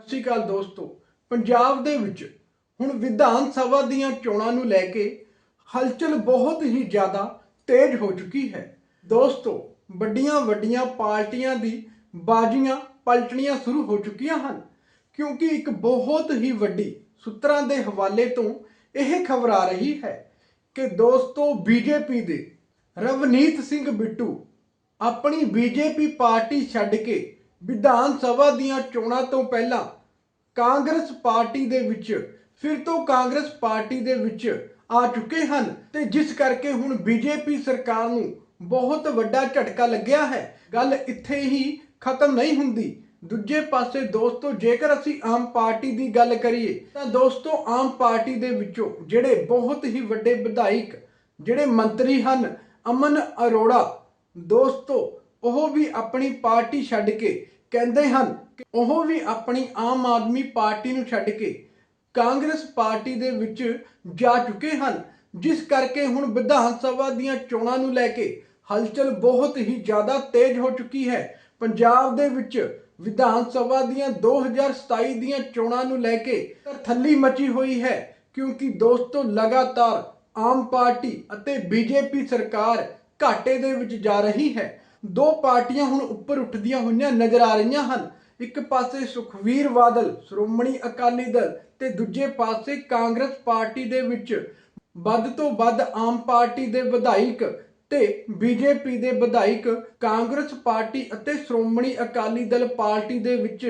ਸਤਿ ਸ਼੍ਰੀ ਅਕਾਲ ਦੋਸਤੋ। ਪੰਜਾਬ ਦੇ ਵਿੱਚ ਹੁਣ ਵਿਧਾਨ ਸਭਾ ਦੀਆਂ ਚੋਣਾਂ ਨੂੰ ਲੈ ਕੇ ਹਲਚਲ ਬਹੁਤ ਹੀ ਜ਼ਿਆਦਾ ਤੇਜ਼ ਹੋ ਚੁੱਕੀ ਹੈ। ਦੋਸਤੋ, ਵੱਡੀਆਂ ਵੱਡੀਆਂ ਪਾਰਟੀਆਂ ਦੀ ਬਾਜ਼ੀਆਂ ਪਲਟਣੀਆਂ ਸ਼ੁਰੂ ਹੋ ਚੁੱਕੀਆਂ ਹਨ, ਕਿਉਂਕਿ ਇੱਕ ਬਹੁਤ ਹੀ ਵੱਡੀ ਸੂਤਰਾਂ ਦੇ ਹਵਾਲੇ ਤੋਂ ਇਹ ਖਬਰ ਆ ਰਹੀ ਹੈ ਕਿ ਦੋਸਤੋ, ਬੀਜੇਪੀ ਦੇ ਰਵਨੀਤ ਸਿੰਘ ਬਿੱਟੂ ਆਪਣੀ ਬੀਜੇਪੀ ਪਾਰਟੀ ਛੱਡ ਕੇ ਵਿਧਾਨ ਸਭਾ ਦੀਆਂ ਚੋਣਾਂ ਤੋਂ ਪਹਿਲਾਂ ਕਾਂਗਰਸ ਪਾਰਟੀ ਦੇ ਵਿੱਚ, ਫਿਰ ਤੋਂ ਕਾਂਗਰਸ ਪਾਰਟੀ ਦੇ ਵਿੱਚ ਆ ਚੁੱਕੇ ਹਨ ਤੇ ਜਿਸ ਕਰਕੇ ਹੁਣ ਬੀਜੇਪੀ ਸਰਕਾਰ ਨੂੰ ਬਹੁਤ ਵੱਡਾ ਝਟਕਾ ਲੱਗਿਆ ਹੈ। ਗੱਲ ਇੱਥੇ ਹੀ ਖਤਮ ਨਹੀਂ ਹੁੰਦੀ। ਦੂਜੇ ਪਾਸੇ ਦੋਸਤੋ, ਜੇਕਰ ਅਸੀਂ ਆਮ ਪਾਰਟੀ ਦੀ ਗੱਲ ਕਰੀਏ, ਤਾਂ ਦੋਸਤੋ, ਆਮ ਪਾਰਟੀ ਦੇ ਵਿੱਚੋਂ ਜਿਹੜੇ ਬਹੁਤ ਹੀ ਵੱਡੇ ਵਿਧਾਇਕ, ਜਿਹੜੇ ਮੰਤਰੀ ਹਨ, ਅਮਨ ਅਰੋੜਾ, ਦੋਸਤੋ, ਉਹ ਵੀ ਆਪਣੀ ਪਾਰਟੀ ਛੱਡ ਕੇ ਕਹਿੰਦੇ ਹਨ ਕਿ ਉਹ ਵੀ ਆਪਣੀ ਆਮ ਆਦਮੀ ਪਾਰਟੀ ਨੂੰ ਛੱਡ ਕੇ ਕਾਂਗਰਸ ਪਾਰਟੀ ਦੇ ਵਿੱਚ ਜਾ ਚੁੱਕੇ ਹਨ, ਜਿਸ ਕਰਕੇ ਹੁਣ ਵਿਧਾਨ ਸਭਾ ਦੀਆਂ ਚੋਣਾਂ ਨੂੰ ਲੈ ਕੇ ਹਲਚਲ ਬਹੁਤ ਹੀ ਜ਼ਿਆਦਾ ਤੇਜ਼ ਹੋ ਚੁੱਕੀ ਹੈ। ਪੰਜਾਬ ਦੇ ਵਿੱਚ ਵਿਧਾਨ ਸਭਾ ਦੀਆਂ 2027 ਦੀਆਂ ਚੋਣਾਂ ਨੂੰ ਲੈ ਕੇ ਥੱਲੀ ਮਚੀ ਹੋਈ ਹੈ, ਕਿਉਂਕਿ ਦੋਸਤੋ ਲਗਾਤਾਰ ਆਮ ਪਾਰਟੀ ਅਤੇ ਬੀਜੇਪੀ ਸਰਕਾਰ ਘਾਟੇ ਦੇ ਵਿੱਚ ਜਾ ਰਹੀ ਹੈ। ਦੋ ਪਾਰਟੀਆਂ ਹੁਣ ਉੱਪਰ ਉੱਠਦੀਆਂ ਹੋਈਆਂ ਨਜ਼ਰ ਆ ਰਹੀਆਂ ਹਨ। ਇੱਕ ਪਾਸੇ ਸੁਖਵੀਰ ਬਾਦਲ, ਸ਼੍ਰੋਮਣੀ ਅਕਾਲੀ ਦਲ ਤੇ ਦੂਜੇ ਪਾਸੇ ਕਾਂਗਰਸ ਪਾਰਟੀ ਦੇ ਵਿੱਚ ਵੱਧ ਤੋਂ ਵੱਧ ਆਮ ਪਾਰਟੀ ਦੇ ਵਿਧਾਇਕ ਤੇ ਬੀਜੇਪੀ ਦੇ ਵਿਧਾਇਕ, ਕਾਂਗਰਸ ਪਾਰਟੀ ਅਤੇ ਸ਼੍ਰੋਮਣੀ ਅਕਾਲੀ ਦਲ ਪਾਰਟੀ ਦੇ ਵਿੱਚ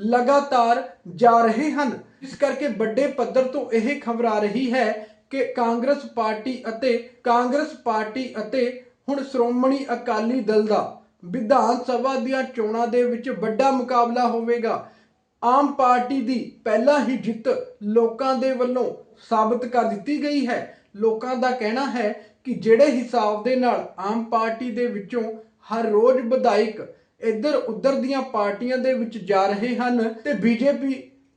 ਲਗਾਤਾਰ ਜਾ ਰਹੇ ਹਨ। ਇਸ ਕਰਕੇ ਵੱਡੇ ਪੱਧਰ ਤੋਂ ਇਹ ਖਬਰ ਆ ਰਹੀ ਹੈ ਕਿ ਕਾਂਗਰਸ ਪਾਰਟੀ ਅਤੇ ਕਾਂਗਰਸ ਪਾਰਟੀ ਅਤੇ ਹੁਣ ਸ਼੍ਰੋਮਣੀ ਅਕਾਲੀ ਦਲ ਦਾ ਵਿਧਾਨ ਸਭਾ ਦੀਆਂ ਚੋਣਾਂ ਦੇ ਵਿੱਚ ਵੱਡਾ ਮੁਕਾਬਲਾ ਹੋਵੇਗਾ। ਆਮ ਪਾਰਟੀ ਦੀ ਪਹਿਲਾਂ ਹੀ ਜਿੱਤ ਲੋਕਾਂ ਦੇ ਵੱਲੋਂ ਸਾਬਤ ਕਰ ਦਿੱਤੀ ਗਈ ਹੈ। ਲੋਕਾਂ ਦਾ ਕਹਿਣਾ ਹੈ ਕਿ ਜਿਹੜੇ ਹਿਸਾਬ ਦੇ ਨਾਲ ਆਮ ਪਾਰਟੀ ਦੇ ਵਿੱਚੋਂ ਹਰ ਰੋਜ਼ ਵਿਧਾਇਕ ਇੱਧਰ ਉੱਧਰ ਦੀਆਂ ਪਾਰਟੀਆਂ ਦੇ ਵਿੱਚ ਜਾ ਰਹੇ ਹਨ ਤੇ ਬੀਜੇਪੀ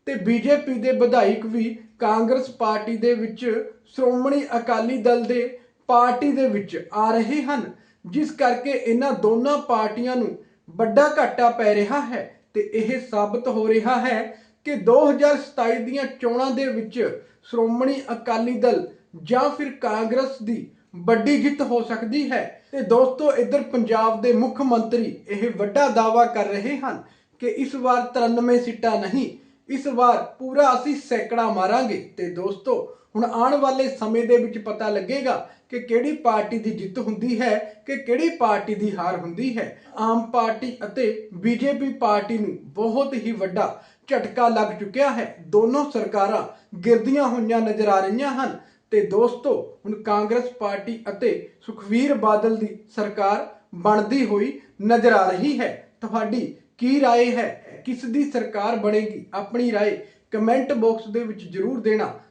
ਤੇ ਬੀਜੇਪੀ ਦੇ ਵਿਧਾਇਕ ਵੀ ਕਾਂਗਰਸ ਪਾਰਟੀ ਦੇ ਵਿੱਚ ਸ਼੍ਰੋਮਣੀ ਅਕਾਲੀ ਦਲ ਦੇ ਪਾਰਟੀ ਦੇ ਵਿੱਚ ਆ ਰਹੇ ਹਨ, ਜਿਸ ਕਰਕੇ ਇਹਨਾਂ ਦੋਨਾਂ ਪਾਰਟੀਆਂ ਨੂੰ ਵੱਡਾ ਘਾਟਾ ਪੈ ਰਿਹਾ ਹੈ ਤੇ ਇਹ ਸਾਬਤ ਹੋ ਰਿਹਾ ਹੈ ਕਿ 2027 ਦੀਆਂ ਚੋਣਾਂ ਦੇ ਵਿੱਚ ਸ਼੍ਰੋਮਣੀ ਅਕਾਲੀ ਦਲ ਜਾਂ ਫਿਰ ਕਾਂਗਰਸ ਦੀ ਵੱਡੀ ਜਿੱਤ ਹੋ ਸਕਦੀ ਹੈ। ਤੇ ਦੋਸਤੋ, ਇੱਧਰ ਪੰਜਾਬ ਦੇ ਮੁੱਖ ਮੰਤਰੀ ਇਹ ਵੱਡਾ ਦਾਅਵਾ ਕਰ ਰਹੇ ਹਨ ਕਿ ਇਸ ਵਾਰ 93 ਸੀਟਾਂ ਨਹੀਂ, ਇਸ ਵਾਰ ਪੂਰਾ ਅਸੀਂ ਸੈਂਕੜਾ ਮਾਰਾਂਗੇ। ਤੇ ਦੋਸਤੋ ਹੁਣ ਆਉਣ ਵਾਲੇ ਸਮੇਂ ਦੇ ਵਿੱਚ ਪਤਾ ਲੱਗੇਗਾ ਕਿ ਕਿਹੜੀ ਪਾਰਟੀ ਦੀ ਜਿੱਤ ਹੁੰਦੀ ਹੈ ਕਿ ਕਿਹੜੀ ਪਾਰਟੀ ਦੀ ਹਾਰ ਹੁੰਦੀ ਹੈ ਆਮ ਪਾਰਟੀ ਅਤੇ ਬੀਜੇਪੀ ਪਾਰਟੀ ਨੂੰ ਬਹੁਤ ਹੀ ਵੱਡਾ ਝਟਕਾ ਲੱਗ ਚੁੱਕਿਆ ਹੈ ਦੋਨੋਂ ਸਰਕਾਰਾਂ ਗਿਰਦੀਆਂ ਹੋਈਆਂ ਨਜ਼ਰ ਆ ਰਹੀਆਂ ਹਨ ਤੇ ਦੋਸਤੋ ਹੁਣ ਕਾਂਗਰਸ ਪਾਰਟੀ ਅਤੇ ਸੁਖਵੀਰ ਬਾਦਲ ਦੀ ਸਰਕਾਰ ਬਣਦੀ ਹੋਈ ਨਜ਼ਰ ਆ ਰਹੀ ਹੈ ਤੁਹਾਡੀ ਕੀ رائے ਹੈ ਕਿਸ ਦੀ ਸਰਕਾਰ ਬਣੇਗੀ ਆਪਣੀ رائے ਕਮੈਂਟ ਬਾਕਸ ਦੇ ਵਿੱਚ ਜਰੂਰ ਦੇਣਾ